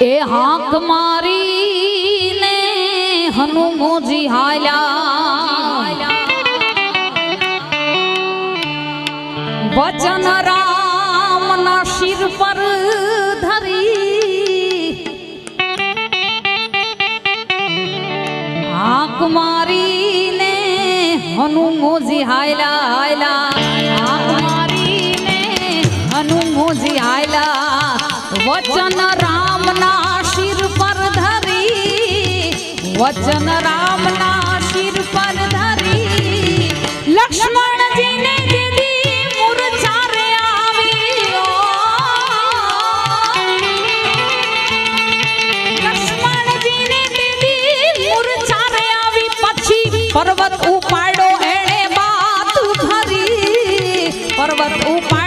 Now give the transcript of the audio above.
એ હાક મારીને હનુમોજી હાલ્યા. વચન રામના શિર પર ધરી. હાક મારીને હનુમોજી હાયલા હાયલા હાક મારીને હનુમોજી હાયલા વચન વચન રામના શિર પર ધરી. લક્ષ્મણજીને દીદી પછી પર્વત ઉપાડો, એણે વાત ધરી પર્વત ઉપાડ